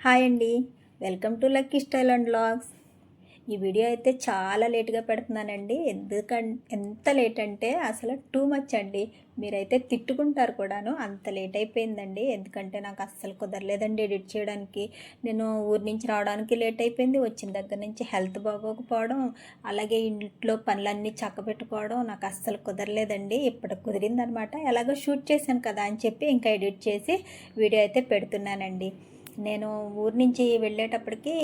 Hi అండి. Welcome to lucky style and blogs ఈ video అయితే చాలా లేట్గా పెడుతున్నానండి. ఎందుకంటే ఎంత లేట్ అంటే అసలు టూ మచ్ అండి. మీరైతే తిట్టుకుంటారు కూడాను. అంత లేట్ అయిపోయిందండి. ఎందుకంటే నాకు అస్సలు కుదరలేదండి ఎడిట్ చేయడానికి. నేను ఊరి నుంచి రావడానికి లేట్ అయిపోయింది. వచ్చిన దగ్గర నుంచి హెల్త్ బాగోకపోవడం అలాగే ఇంట్లో పనులన్నీ చక్కబెట్టుకోవడం నాకు అస్సలు కుదరలేదండి. ఇప్పటికి కుదిరిందనమాట. ఎలాగో షూట్ చేశాను కదా అని చెప్పి ఇంకా ఎడిట్ చేసి వీడియో అయితే పెడుతున్నానండి. నేను ఊరి నుంచి వెళ్ళేటప్పటికి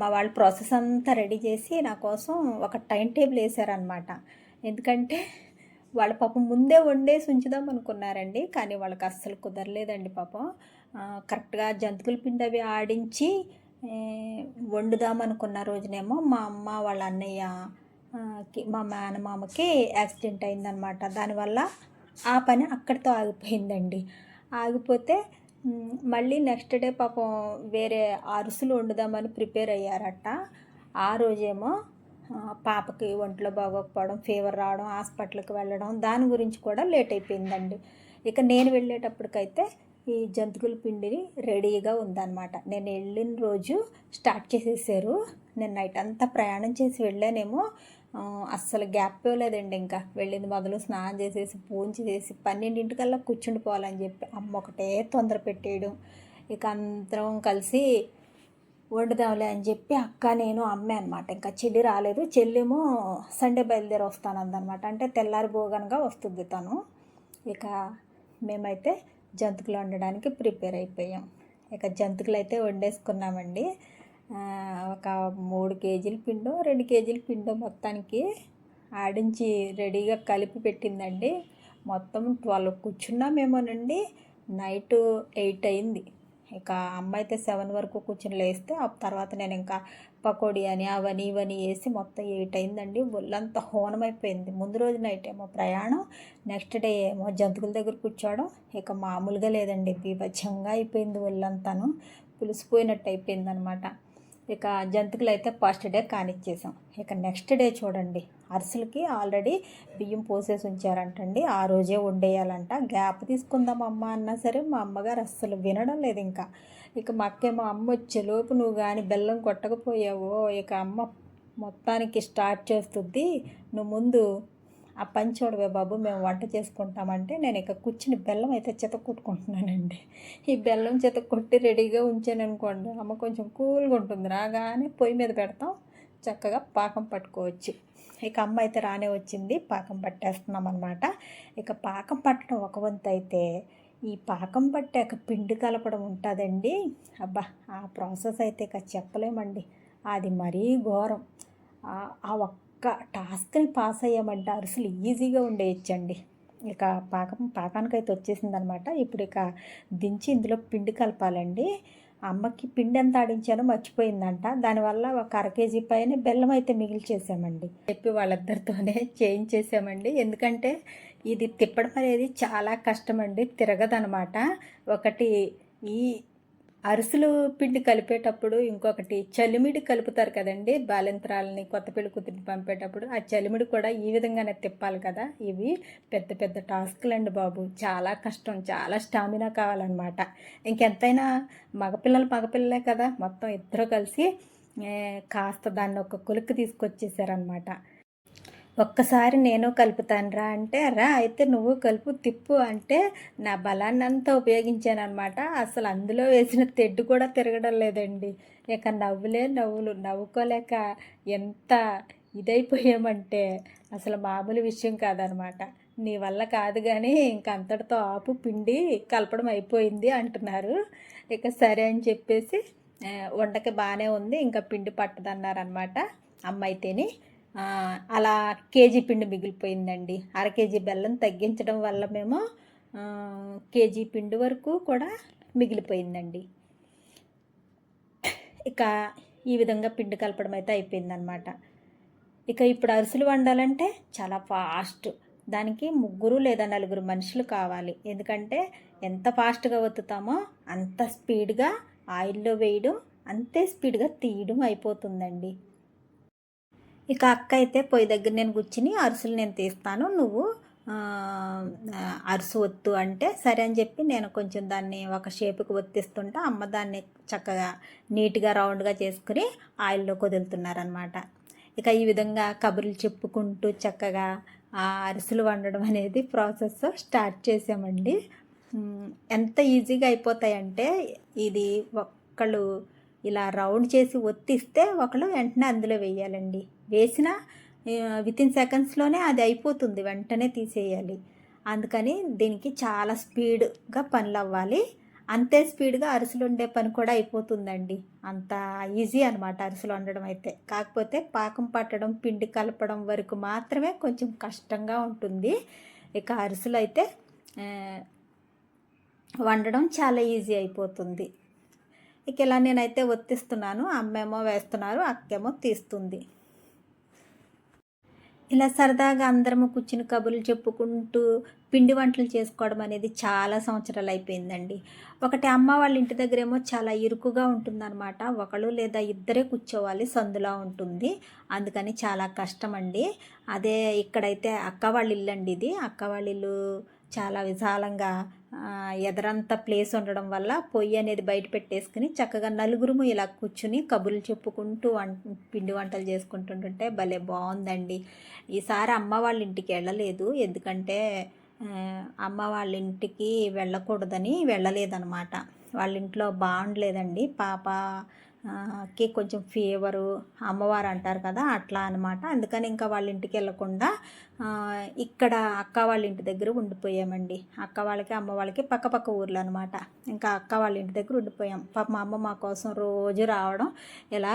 మా వాళ్ళు ప్రాసెస్ అంతా రెడీ చేసి నా కోసం ఒక టైం టేబుల్ వేసారనమాట ఎందుకంటే వాళ్ళ పాపం ముందే వండేసి ఉంచుదాం అనుకున్నారండి. కానీ వాళ్ళకి అస్సలు కుదరలేదండి పాపం. కరెక్ట్గా జంతుకుల పిండి అవి ఆడించి వండుదాం అనుకున్న రోజునేమో మా అమ్మ వాళ్ళ అన్నయ్య కి- మా మేనమామకి యాక్సిడెంట్ అయిందనమాట దానివల్ల ఆ పని అక్కడితో ఆగిపోయిందండి. ఆగిపోతే మళ్ళీ నెక్స్ట్ డే పాపం వేరే అరుసులు వండుదామని ప్రిపేర్ అయ్యారట. ఆ రోజేమో పాపకి ఒంట్లో బాగోకపోవడం ఫీవర్ రావడం హాస్పిటల్కి వెళ్ళడం దాని గురించి కూడా లేట్ అయిపోయిందండి. ఇక నేను వెళ్ళేటప్పటికైతే ఈ జంతుకుల పిండిని రెడీగా ఉందన్నమాట. నేను వెళ్ళిన రోజు స్టార్ట్ చేసేసారు. నేను నైట్ అంతా ప్రయాణం చేసి వెళ్ళానేమో అస్సలు గ్యాప్ ఇవ్వలేదండి ఇంకా. వెళ్ళింది మొదలు స్నానం చేసేసి పూజ చేసి పన్నెండింటికల్లా కూర్చుండిపోవాలని చెప్పి అమ్మ ఒకటే తొందర పెట్టేయడం. ఇక అందరం కలిసి వండుదాంలే అని చెప్పి అక్క నేను అమ్మే అనమాట ఇంకా చెల్లి రాలేదు. చెల్లేమో సండే బయలుదేరి వస్తాను అందనమాట అంటే తెల్లారి పోగనగా వస్తుంది తను. ఇక మేమైతే జంతుకులు వండడానికి ప్రిపేర్ అయిపోయాం. ఇక జంతుకులు అయితే వండేసుకున్నామండి. ఒక మూడు కేజీల పిండో రెండు కేజీల పిండో మొత్తానికి ఆడించి రెడీగా కలిపి పెట్టిందండి. మొత్తం ట్వెల్వ్ కూర్చున్నామేమోనండి. నైట్ ఎయిట్ అయింది. ఇక అమ్మ అయితే సెవెన్ వరకు కూర్చుని లేస్తే ఆ తర్వాత నేను ఇంకా పకోడీ అని అవని ఇవని వేసి మొత్తం ఎయిట్ అయిందండి. ఒళ్ళంతా హోనమైపోయింది. ముందు రోజు నైట్ ఏమో ప్రయాణం నెక్స్ట్ డే ఏమో జంతుకుల దగ్గర కూర్చోవడం. ఇక మామూలుగా లేదండి. బీభత్సంగా అయిపోయింది ఒళ్ళంతాను. పులిసిపోయినట్టు అయిపోయింది అనమాట ఇక జంతికలు అయితే ఫస్ట్ డే కానిచ్చేసాం. ఇక నెక్స్ట్ డే చూడండి అరిసెలకి ఆల్రెడీ బియ్యం పోసేసి ఉంచారంటండి. ఆ రోజే వండేయాలంట. గ్యాప్ తీసుకుందాం అమ్మ అన్నా సరే మా అమ్మగారు అస్సలు వినడం లేదు ఇంకా. ఇక మా అమ్మ వచ్చేలోపు నువ్వు కానీ బెల్లం కొట్టకపోయావో ఇక అమ్మ మొత్తానికి స్టార్ట్ చేస్తుంది నువ్వు ముందు ఆ పని చూడవే బాబు మేము వంట చేసుకుంటామంటే నేను ఇక కూర్చుని బెల్లం అయితే చెత్త కొట్టుకుంటున్నానండి. ఈ బెల్లం చెత్త కొట్టి రెడీగా ఉంచాను అనుకోండి అమ్మ కొంచెం కూల్గా ఉంటుంది. రాగానే పొయ్యి మీద పెడతాం చక్కగా పాకం పట్టుకోవచ్చు. ఇక అమ్మ అయితే రానే వచ్చింది పాకం పట్టేస్తున్నాం అనమాట ఇక పాకం పట్టడం ఒక వంతు అయితే ఈ పాకం పట్టాక పిండి కలపడం ఉంటుందండి. అబ్బా ఆ ప్రాసెస్ అయితే ఇక చెప్పలేమండి. అది మరీ ఘోరం. ఆ- ఒక్క ఒక్క టాస్క్ని పాస్ అయ్యామంటే అరుసులు ఈజీగా ఉండేయచ్చండి. ఇక పాకం పాకానికైతే వచ్చేసింది అనమాట ఇప్పుడు ఇక దించి ఇందులో పిండి కలపాలండి. అమ్మకి పిండి ఎంత ఆడించానో మర్చిపోయిందంట. దానివల్ల ఒక అర కేజీ పైన బెల్లం అయితే మిగిల్చేసామండి. చెప్పి వాళ్ళిద్దరితోనే చేయించేసామండి ఎందుకంటే ఇది తిప్పడం అనేది చాలా కష్టం అండి తిరగదనమాట. ఒకటి ఈ అరిసెలు పిండి కలిపేటప్పుడు ఇంకొకటి చలిమిడి కలుపుతారు కదండి బాలింత్రాలని కొత్త పెళ్ళి కుదిరి పంపేటప్పుడు ఆ చలిమిడి కూడా ఈ విధంగానే తిప్పాలి కదా. ఇవి పెద్ద పెద్ద టాస్క్లు అండి బాబు. చాలా కష్టం చాలా స్టామినా కావాలన్నమాట. ఇంకెంతైనా మగపిల్లలు మగపిల్లలే కదా మొత్తం ఇద్దరు కలిసి కాస్త దాన్ని ఒక కొలుక్కు తీసుకొచ్చేసారనమాట ఒక్కసారి నేను కలుపుతానురా అంటే రా అయితే నువ్వు కలుపు తిప్పు అంటే నా బలాన్ని అంతా ఉపయోగించాను అనమాట అసలు అందులో వేసిన తెడ్డు కూడా తిరగడం లేదండి. ఇక నవ్వులే నవ్వులు నవ్వుకోలేక ఎంత ఇదైపోయామంటే అసలు మామూలు విషయం కాదనమాట నీ వల్ల కాదు కానీ ఇంక అంతటితో ఆపు పిండి కలపడం అయిపోయింది అంటున్నారు. ఇక సరే అని చెప్పేసి వంటకి బాగానే ఉంది ఇంకా పిండి పట్టదన్నారనమాట అమ్మ అయితేని అలా కేజీ పిండి మిగిలిపోయిందండి. అర కేజీ బెల్లం తగ్గించడం వల్ల మేము కేజీ పిండి వరకు కూడా మిగిలిపోయిందండి. ఇక ఈ విధంగా పిండి కలపడం అయితే అయిపోయిందనమాట ఇక ఇప్పుడు అరిసెలు వండాలంటే చాలా ఫాస్ట్. దానికి ముగ్గురు లేదా నలుగురు మనుషులు కావాలి. ఎందుకంటే ఎంత ఫాస్ట్గా ఒత్తుతామో అంత స్పీడ్గా ఆయిల్లో వేయడం అంతే స్పీడ్గా తీయడం అయిపోతుందండి. ఇక అక్క అయితే పొయ్యి దగ్గర నేను కూర్చుని అరిసెలు నేను తీస్తాను. నువ్వు అరుసు ఒత్తు అంటే సరే అని చెప్పి నేను కొంచెం దాన్ని ఒక షేపుకి ఒత్తిస్తుంటే అమ్మ దాన్ని చక్కగా నీట్గా రౌండ్గా చేసుకుని ఆయిల్లో కుదులుతున్నారనమాట ఇక ఈ విధంగా కబుర్లు చెప్పుకుంటూ చక్కగా ఆ అరిసెలు వండడం అనేది ప్రాసెస్ స్టార్ట్ చేసామండి. ఎంత ఈజీగా అయిపోతాయంటే ఇది ఒక్కళ్ళు ఇలా రౌండ్ చేసి ఒత్తిస్తే ఒకళ్ళు వెంటనే అందులో వేయాలండి. వేసిన విత్ ఇన్ సెకండ్స్లోనే అది అయిపోతుంది వెంటనే తీసేయాలి. అందుకని దీనికి చాలా స్పీడ్గా పనులు అవ్వాలి అంతే స్పీడ్గా అరిసెలు ఉండే పని కూడా అయిపోతుందండి. అంత ఈజీ అనమాట అరిసెలు వండడం అయితే. కాకపోతే పాకం పట్టడం పిండి కలపడం వరకు మాత్రమే కొంచెం కష్టంగా ఉంటుంది. ఇక అరిసెలు అయితే వండడం చాలా ఈజీ అయిపోతుంది. ఇక ఇలా నేనైతే ఒత్తిస్తున్నాను. అమ్మేమో వేస్తున్నారు అక్కేమో తీస్తుంది. ఇలా సరదాగా అందరము కూర్చుని కబుర్లు చెప్పుకుంటూ పిండి వంటలు చేసుకోవడం అనేది చాలా సంవత్సరాలు అయిపోయిందండి. ఒకటి అమ్మ వాళ్ళ ఇంటి దగ్గరేమో చాలా ఇరుకుగా ఉంటుందన్నమాట. ఒకళ్ళు లేదా ఇద్దరే కూర్చోవాలి సందులా ఉంటుంది. అందుకని చాలా కష్టం అండి అదే ఇక్కడైతే అక్క వాళ్ళ ఇల్లు అండి ఇది. అక్క వాళ్ళ ఇల్లు చాలా విశాలంగా ఎదరంత ఎదరంతా ప్లేస్ ఉండడం వల్ల పొయ్యి అనేది బయట పెట్టేసుకుని చక్కగా నలుగురుము ఇలా కూర్చుని కబుర్లు చెప్పుకుంటూ వం పిండి వంటలు చేసుకుంటుంటుంటే భలే బాగుందండి ఈసారి అమ్మ వాళ్ళ ఇంటికి వెళ్ళలేదు. ఎందుకంటే అమ్మ వాళ్ళ ఇంటికి వెళ్ళకూడదని వెళ్ళలేదన్నమాట. వాళ్ళ ఇంట్లో బాగుండలేదండి పాప కి కొంచెం ఫీవరు అమ్మవారు అంటారు కదా అట్లా అనమాట అందుకని ఇంకా వాళ్ళ ఇంటికి వెళ్ళకుండా ఇక్కడ అక్క వాళ్ళ ఇంటి దగ్గర ఉండిపోయామండి. అక్క వాళ్ళకి అమ్మ వాళ్ళకి పక్క పక్క ఊర్లు అనమాట ఇంకా అక్క వాళ్ళ ఇంటి దగ్గర ఉండిపోయాం. పాప మా అమ్మ మా కోసం రోజు రావడం ఇలా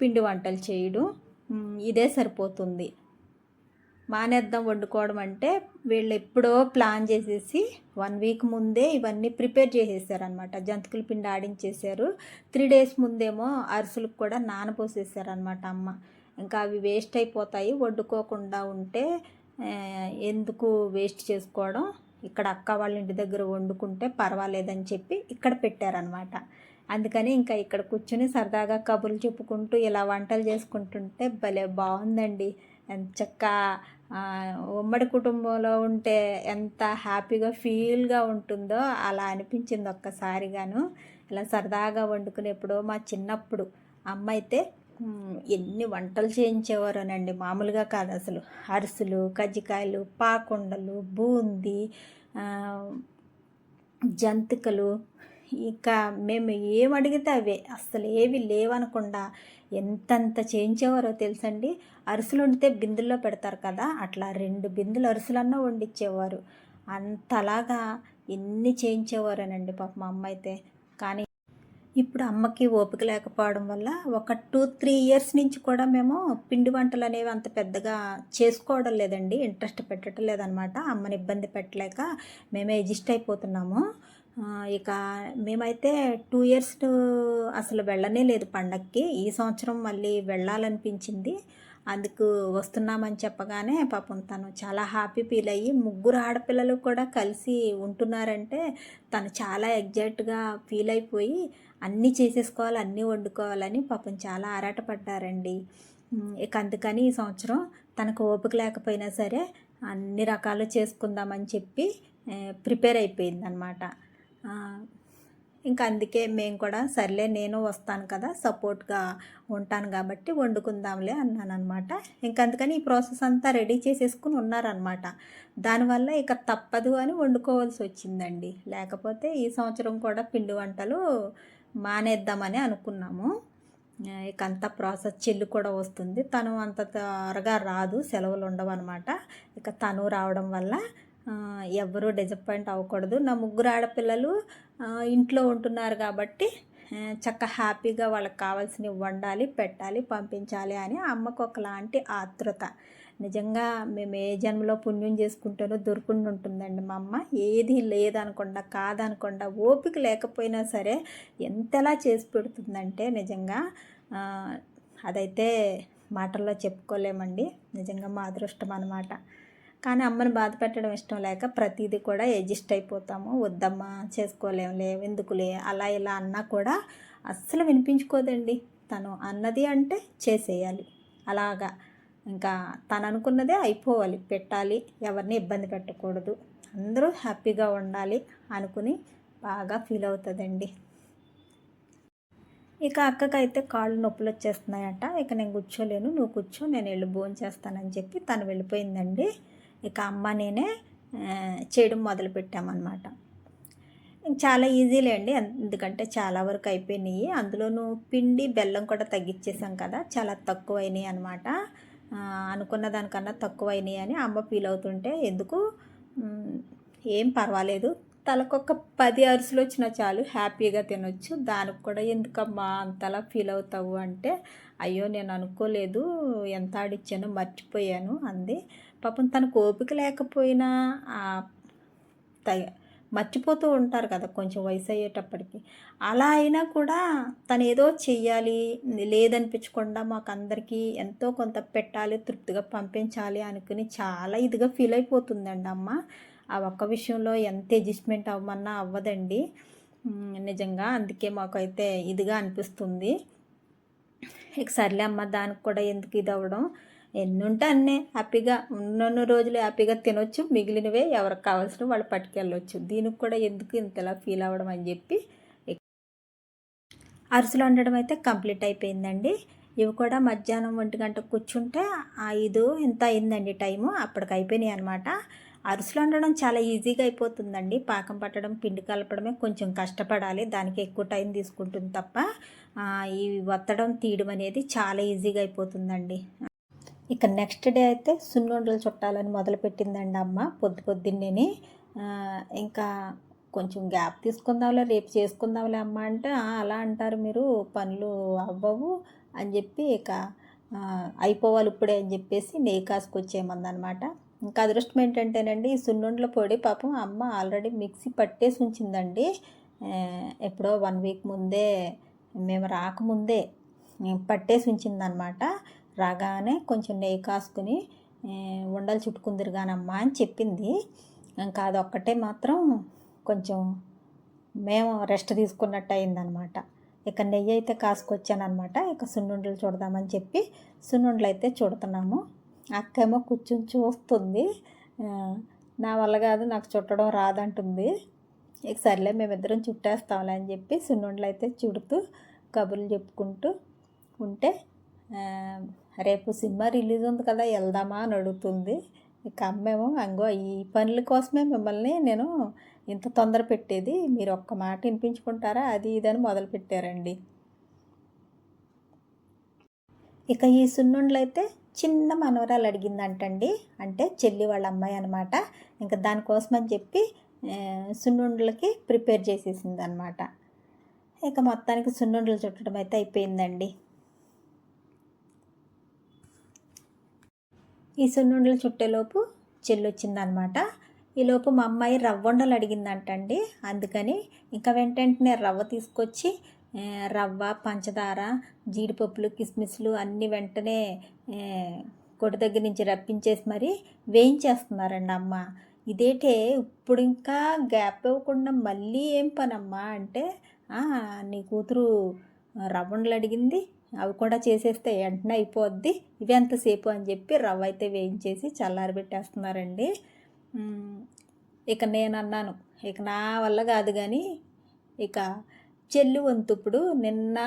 పిండి వంటలు చేయడం ఇదే సరిపోతుంది. మానేద్దాం వండుకోవడం అంటే వీళ్ళు ఎప్పుడో ప్లాన్ చేసేసి వన్ వీక్ ముందే ఇవన్నీ ప్రిపేర్ చేసేసారనమాట జంతికల పిండి ఆడించేశారు. త్రీ డేస్ ముందేమో అరుసులకు కూడా నానపోసేసారనమాట అమ్మ. ఇంకా అవి వేస్ట్ అయిపోతాయి. వండుకోకుండా ఉంటే ఎందుకు వేస్ట్ చేసుకోవడం? ఇక్కడ అక్క వాళ్ళ ఇంటి దగ్గర వండుకుంటే పర్వాలేదని చెప్పి ఇక్కడ పెట్టారనమాట అందుకని ఇంకా ఇక్కడ కూర్చుని సరదాగా కబుర్లు చెప్పుకుంటూ ఇలా వంటలు చేసుకుంటుంటే భలే బాగుందండి. చక్కగా చక్క ఉమ్మడి కుటుంబంలో ఉంటే ఎంత హ్యాపీగా ఫీల్గా ఉంటుందో అలా అనిపించింది ఒక్కసారిగాను. ఇలా సరదాగా వండుకునేప్పుడు మా చిన్నప్పుడు అమ్మ అయితే ఎన్ని వంటలు చేయించేవారోనండి మామూలుగా కాదు అసలు. అరిసెలు కజ్జికాయలు పాకుండలు బూందీ జంతికలు ఇక మేము ఏం అడిగితే అవే. అస్సలు ఏవి లేవనకుండా ఎంతంత చేయించేవారో తెలుసండి? అరిసెలు వండితే బిందుల్లో పెడతారు కదా అట్లా రెండు బిందులు అరుసులన్నా వండిచ్చేవారు. అంతలాగా ఎన్ని చేయించేవారనండి పాప మా అమ్మ అయితే. కానీ ఇప్పుడు అమ్మకి ఓపిక లేకపోవడం వల్ల ఒక టూ త్రీ ఇయర్స్ నుంచి కూడా మేము పిండి వంటలు అనేవి అంత పెద్దగా చేసుకోవడం లేదండి. ఇంట్రెస్ట్ పెట్టడం లేదనమాట. అమ్మని ఇబ్బంది పెట్టలేక మేమే అడ్జస్ట్ అయిపోతున్నాము. ఇక మేమైతే టూ ఇయర్స్ అసలు వెళ్ళనే లేదు పండక్కి. ఈ సంవత్సరం మళ్ళీ వెళ్ళాలనిపించింది. అందుకు వస్తున్నామని చెప్పగానే పాపం తను చాలా హ్యాపీ ఫీల్ అయ్యి ముగ్గురు ఆడపిల్లలు కూడా కలిసి ఉంటున్నారంటే తను చాలా ఎగ్జాక్ట్గా ఫీల్ అయిపోయి అన్నీ చేసేసుకోవాలి అన్నీ వండుకోవాలని పాపం చాలా ఆరాటపడ్డారండి. ఇక అందుకని ఈ సంవత్సరం తనకు ఓపిక లేకపోయినా సరే అన్ని రకాలు చేసుకుందామని చెప్పి ప్రిపేర్ అయిపోయిందనమాట. ఇంకా అందుకే మేము కూడా సర్లే నేను వస్తాను కదా సపోర్ట్గా ఉంటాను కాబట్టి వండుకుందాంలే అన్నాను అనమాట ఇంక అందుకని ఈ ప్రాసెస్ అంతా రెడీ చేసేసుకుని ఉన్నారనమాట దానివల్ల ఇక తప్పదు అని వండుకోవాల్సి వచ్చిందండి. లేకపోతే ఈ సంవత్సరం కూడా పిండి వంటలు మానేద్దామని అనుకున్నాము. ఇక అంత ప్రాసెస్ చెల్లి కూడా వస్తుంది. తను అంత త్వరగా రాదు సెలవులు ఉండవు అనమాట ఇక తను రావడం వల్ల ఆ, ఎవ్వరూ డిసప్పాయింట్ అవ్వకూడదు. నా ముగ్గురు ఆడపిల్లలు ఇంట్లో ఉంటున్నారు కాబట్టి చక్క హ్యాపీగా వాళ్ళకి కావాల్సినవి వండాలి పెట్టాలి పంపించాలి అని అమ్మకు ఒకలాంటి ఆతృత నిజంగా మేము ఏ జన్మలో పుణ్యం చేసుకుంటేనో దొరుకుండి ఉంటుందండి మా అమ్మ. ఏది లేదనకుండా కాదనకుండా ఓపిక లేకపోయినా సరే ఎంతలా చేసి పెడుతుందంటే నిజంగా అదైతే మాటల్లో చెప్పుకోలేమండి. నిజంగా మా అదృష్టం అన్నమాట. కానీ అమ్మని బాధ పెట్టడం ఇష్టం లేక ప్రతిదీ కూడా అడ్జస్ట్ అయిపోతాము. వద్దమ్మా చేసుకోలేంలే ఎందుకులే అలా ఇలా అన్నా కూడా అస్సలు వినిపించుకోదండి. తను అన్నది అంటే చేసేయాలి. అలాగా. ఇంకా తను అనుకున్నదే అయిపోవాలి. పెట్టాలి. ఎవరిని ఇబ్బంది పెట్టకూడదు. అందరూ హ్యాపీగా ఉండాలి అనుకుని బాగా ఫీల్ అవుతుందండి. ఇక అక్కకైతే కాళ్ళు నొప్పులు వచ్చేస్తున్నాయట. ఇక నేను కూర్చోలేను. నువ్వు కూర్చో నేను వెళ్ళి భోజనం చేస్తానని చెప్పి తను వెళ్ళిపోయిందండి. ఇక అమ్మ నేనే చేయడం మొదలు పెట్టామన్నమాట చాలా ఈజీలే అండి ఎందుకంటే చాలా వరకు అయిపోయినాయి. అందులోనూ పిండి బెల్లం కూడా తగ్గించేసాం కదా చాలా తక్కువైనాయి అనమాట అనుకున్న దానికన్నా తక్కువ అయినాయి అని అమ్మ ఫీల్ అవుతుంటే ఎందుకు? ఏం పర్వాలేదు. తలకొక పది అరుసులు వచ్చినా చాలు హ్యాపీగా తినొచ్చు. దానికి కూడా ఎందుకమ్మా అంతలా ఫీల్ అవుతావు అంటే అయ్యో నేను అనుకోలేదు ఎంత ఆడిచ్చానో మర్చిపోయాను అంది. పాపం తనకు ఓపిక లేకపోయినా త తగ మర్చిపోతూ ఉంటారు కదా కొంచెం వయసు అయ్యేటప్పటికి అలా అయినా కూడా తను ఏదో చెయ్యాలి లేదనిపించకుండా మాకు అందరికీ ఎంతో కొంత పెట్టాలి తృప్తిగా పంపించాలి అనుకుని చాలా ఇదిగా ఫీల్ అయిపోతుందండి అమ్మ. ఆ ఒక్క విషయంలో ఎంత అడ్జస్ట్మెంట్ అవ్వమన్నా అవ్వదండి. నిజంగా అందుకే మాకైతే ఇదిగా అనిపిస్తుంది. ఇక సర్లే అమ్మ దానికి కూడా ఎందుకు ఇది అవ్వడం? ఎన్నుంటే ఉంటే అన్నే హ్యాపీగా ఉన్నన్ని రోజులు హ్యాపీగా తినొచ్చు. మిగిలినవే ఎవరికి కావాల్సిన వాళ్ళు పట్టుకెళ్ళొచ్చు. దీనికి కూడా ఎందుకు ఇంతలా ఫీల్ అవ్వడం అని చెప్పి ఇక అరుసులు వండడం అయితే కంప్లీట్ అయిపోయిందండి. ఇవి కూడా మధ్యాహ్నం ఒంటి గంట కూర్చుంటే ఐదు ఇంత అయిందండి టైము? అప్పటికి అయిపోయినాయి అనమాట అరుసులు వండడం చాలా ఈజీగా అయిపోతుందండి. పాకం పట్టడం పిండి కలపడమే కొంచెం కష్టపడాలి. దానికి ఎక్కువ టైం తీసుకుంటుంది తప్ప ఈ వత్తడం తీయడం అనేది చాలా ఈజీగా అయిపోతుందండి. ఇక నెక్స్ట్ డే అయితే సున్నుండలు చుట్టాలని మొదలుపెట్టిందండి అమ్మ పొద్దు పొద్దున్నేని. ఇంకా కొంచెం గ్యాప్ తీసుకుందాంలే రేపు చేసుకుందాంలే అమ్మ అంటే అలా అంటారు మీరు పనులు అవ్వవు అని చెప్పి ఇక అయిపోవాలి ఇప్పుడే అని చెప్పేసి నెయ్యి కాసుకొచ్చేయమందనమాట. ఇంకా అదృష్టం ఏంటంటేనండి ఈ సున్నుండల పొడి పాపం అమ్మ ఆల్రెడీ మిక్సీ పట్టేసి ఉంచిందండి. ఎప్పుడో వన్ వీక్ ముందే మేము రాకముందే పట్టేసి ఉంచిందనమాట. రాగానే కొంచెం నెయ్యి కాసుకుని ఉండలు చుట్టుకుందిరు కానమ్మా అని చెప్పింది. ఇంకా అదొక్కటే మాత్రం కొంచెం మేము రెస్ట్ తీసుకున్నట్టు అయిందనమాట ఇక నెయ్యి అయితే కాసుకొచ్చానమాట ఇక సున్నుండలు చూడదామని చెప్పి సున్నుండలు అయితే చూడుతున్నాము. అక్కేమో కూర్చొని చూస్తుంది నా వల్ల కాదు నాకు చుట్టడం రాదంటుంది. ఇక సర్లే మేమిద్దరం చుట్టేస్తాంలే అని చెప్పి సున్నుండలు అయితే చుడుతూ కబుర్లు చెప్పుకుంటూ ఉంటే రేపు సినిమా రిలీజ్ ఉంది కదా వెళ్దామా అని అడుగుతుంది. ఇక అమ్మేమో అంగో ఈ పనుల కోసమే మిమ్మల్ని నేను ఇంత తొందర పెట్టేది. మీరు ఒక్క మాట వినిపించుకుంటారా? అది ఇదని మొదలు పెట్టారండి. ఇక ఈ సున్నుండలు అయితే చిన్న మనవరాలు అడిగిందంటండి. అంటే చెల్లి వాళ్ళ అమ్మాయి అనమాట ఇంకా దానికోసం అని చెప్పి సున్నుండలకి ప్రిపేర్ చేసేసింది అనమాట ఇక మొత్తానికి సున్నుండలు చుట్టడం అయితే అయిపోయిందండి. ఈ సున్నుండలు చుట్టేలోపు చెల్లొచ్చిందనమాట. ఈలోపు మా అమ్మాయి రవ్వ ఉండలు అడిగిందంటండి. అందుకని ఇంకా వెంటనే రవ్వ తీసుకొచ్చి రవ్వ పంచదార జీడిపప్పులు కిస్మిస్లు అన్నీ వెంటనే కొట్టు దగ్గర నుంచి రప్పించేసి మరి వేయించేస్తున్నారండి అమ్మ. ఇదేటే ఇప్పుడు ఇంకా గ్యాప్ ఇవ్వకుండా మళ్ళీ ఏం పనమ్మా అంటే నీ కూతురు రవ్వండలు అడిగింది అవి కూడా చేసేస్తే వెంటనే అయిపోద్ది. ఇవి ఎంతసేపు అని చెప్పి రవ్వ అయితే వేయించేసి చల్లారబెట్టేస్తున్నారండి ఇక నేను అన్నాను ఇక నా వల్ల కాదు కానీ ఇక చెల్లి వంతుప్పుడు నిన్న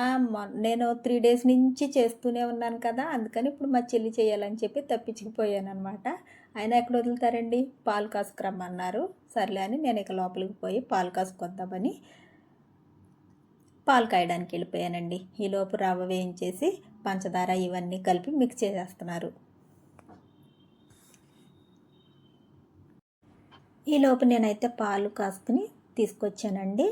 నేను త్రీ డేస్ నుంచి చేస్తూనే ఉన్నాను కదా అందుకని ఇప్పుడు మా చెల్లి చేయాలని చెప్పి తప్పించుకుపోయాను అనమాట ఆయన ఎక్కడ వదులుతారండి? పాలు కాసుకురమ్మన్నారు. సర్లే అని నేను ఇక లోపలికి పోయి పాలు కాసుకొద్దామని పాలు కాయడానికి వెళ్ళిపోయానండి. ఈలోపు రవ్వ వేయించేసి పంచదార ఇవన్నీ కలిపి మిక్స్ చేసేస్తున్నారు. ఈలోపు నేనైతే పాలు కాసుకుని తీసుకొచ్చానండి.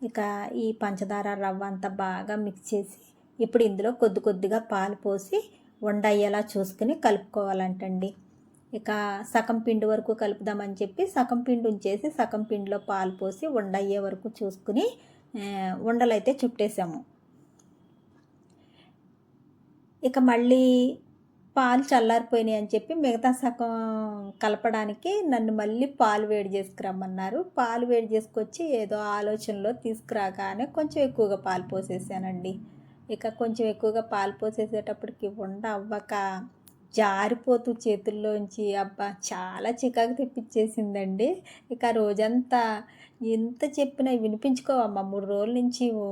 ఇక ఈ పంచదార రవ్వ అంతా బాగా మిక్స్ చేసి ఇప్పుడు ఇందులో కొద్ది కొద్దిగా పాలు పోసి వండ అయ్యేలా చూసుకుని కలుపుకోవాలంటండి. ఇక సగం పిండి వరకు కలుపుదామని చెప్పి సగం పిండి ఉంచేసి సగం పిండిలో పాలు పోసి వండ అయ్యే వరకు చూసుకుని ఉండలైతే చుట్టేసాము. ఇక మళ్ళీ పాలు చల్లారిపోయినాయి అని చెప్పి మిగతా సగం కలపడానికి నన్ను మళ్ళీ పాలు వేడి చేసుకురమ్మన్నారు. పాలు వేడి చేసుకొచ్చి ఏదో ఆలోచనలో తీసుకురాగానే కొంచెం ఎక్కువగా పాలు పోసేసానండి. ఇక కొంచెం ఎక్కువగా పాలు పోసేసేటప్పటికి ఉండ అవ్వక జారిపోతూ చేతుల్లోంచి అబ్బా! చాలా చికాకు తెప్పించేసిందండి ఇక ఆ రోజంతా ఎంత చెప్పినా వినిపించుకోవమ్మా. మూడు రోజుల నుంచి ఓ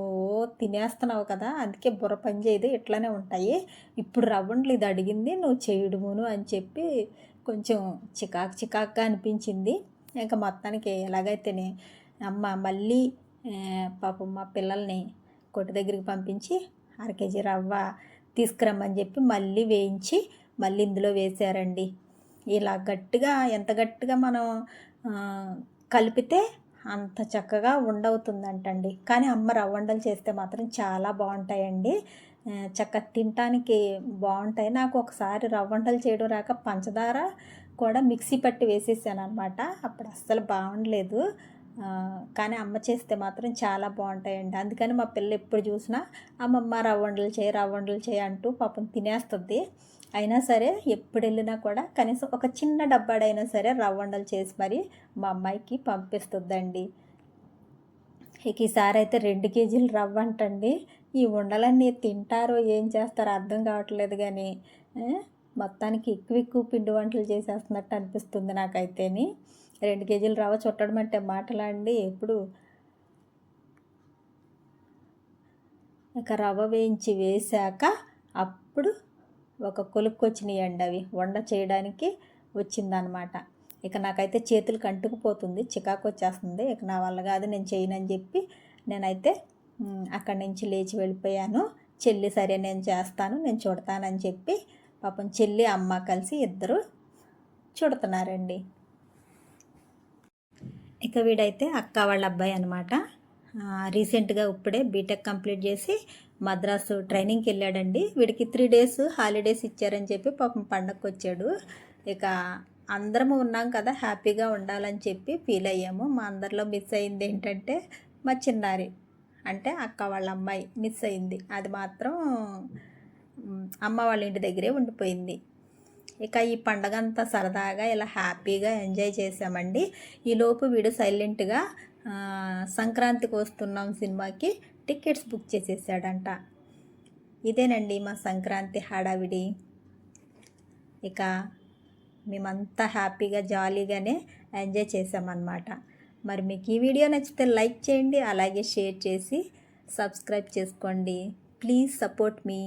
తినేస్తున్నావు కదా! అందుకే బుర్ర పని చేయదు ఇట్లానే ఉంటాయి. ఇప్పుడు రవ్వండ్లు ఇది అడిగింది నువ్వు చేయడమును అని చెప్పి కొంచెం చికాకు చికాకుగా అనిపించింది. ఇంకా మొత్తానికి ఎలాగైతేనే అమ్మ మళ్ళీ పాపం మా పిల్లల్ని కొట్టు దగ్గరికి పంపించి అర కేజీ రవ్వ తీసుకురమ్మని చెప్పి మళ్ళీ వేయించి మళ్ళీ ఇందులో వేసారండి. ఇలా గట్టిగా ఎంత గట్టిగా మనం కలిపితే అంత చక్కగా ఉండవుతుందంటండి. కానీ అమ్మ రవ్వండలు చేస్తే మాత్రం చాలా బాగుంటాయండి. చక్క చక్కగా తినటానికి బాగుంటాయి. నాకు ఒకసారి రవ్వండలు చేయడం రాక పంచదార కూడా మిక్సీ పట్టి వేసేసాను అనమాట అప్పుడు అస్సలు బాగుండలేదు. కానీ అమ్మ చేస్తే మాత్రం చాలా బాగుంటాయండి. అందుకని మా పిల్ల ఎప్పుడు చూసినా అమ్మమ్మ రవ్వండలు చేయి రవ్వండలు చేయి అంటూ పాపం తినేస్తుంది. అయినా సరే ఎప్పుడు వెళ్ళినా కూడా కనీసం ఒక చిన్న డబ్బాడైనా సరే రవ్వండలు చేసి మరి మా అమ్మాయికి పంపిస్తుందండి. ఇక ఈసారి అయితే రెండు కేజీలు రవ్వ అంటండి. ఈ ఉండలన్నీ తింటారో ఏం చేస్తారో అర్థం కావట్లేదు కానీ మొత్తానికి ఎక్కువ ఎక్కువ పిండి వంటలు చేసేస్తున్నట్టు అనిపిస్తుంది నాకైతేని. రెండు కేజీలు రవ్వ చుట్టడం అంటే మాటలాండి ఎప్పుడు? ఇక రవ్వ వేయించి వేశాక అప్పుడు ఒక కొలుక్కు అండి అవి. వండ చేయడానికి వచ్చిందనమాట ఇక నాకైతే చేతులకు అంటుకుపోతుంది చికాకు వచ్చేస్తుంది ఇక నా వల్ల కాదు నేను చేయనని చెప్పి నేనైతే అక్కడి నుంచి లేచి వెళ్ళిపోయాను. చెల్లి సరే నేను చేస్తాను నేను చూడతానని చెప్పి పాపం చెల్లి అమ్మ కలిసి ఇద్దరు చూడుతున్నారండి. ఇక వీడైతే అక్క వాళ్ళ అబ్బాయి అనమాట రీసెంట్గా ఇప్పుడే బీటెక్ కంప్లీట్ చేసి మద్రాసు ట్రైనింగ్కి వెళ్ళాడండి. వీడికి త్రీ డేస్ హాలిడేస్ ఇచ్చారని చెప్పి పాపం పండగకు వచ్చాడు ఇక అందరము ఉన్నాం కదా హ్యాపీగా ఉండాలని చెప్పి ఫీల్ అయ్యాము. మా అందరిలో మిస్ అయింది ఏంటంటే మా చిన్నారి. అంటే అక్క వాళ్ళ అమ్మాయి మిస్ అయింది. అది మాత్రం అమ్మ వాళ్ళ ఇంటి దగ్గరే ఉండిపోయింది. ఇక ఈ పండగ అంతా సరదాగా ఇలా హ్యాపీగా ఎంజాయ్ చేసామండి ఈలోపు వీడు సైలెంట్గా సంక్రాంతికి వస్తున్నాం సినిమాకి. టికెట్స్ బుక్ చేసేసాడంట. ఇదేనండి మా సంక్రాంతి హడావిడి. ఇక మేమంతా హ్యాపీగా జాలీగానే ఎంజాయ్ చేసామన్నమాట. మరి మీకు ఈ వీడియో నచ్చితే లైక్ చేయండి అలాగే షేర్ చేసి సబ్స్క్రైబ్ చేసుకోండి. Please support me.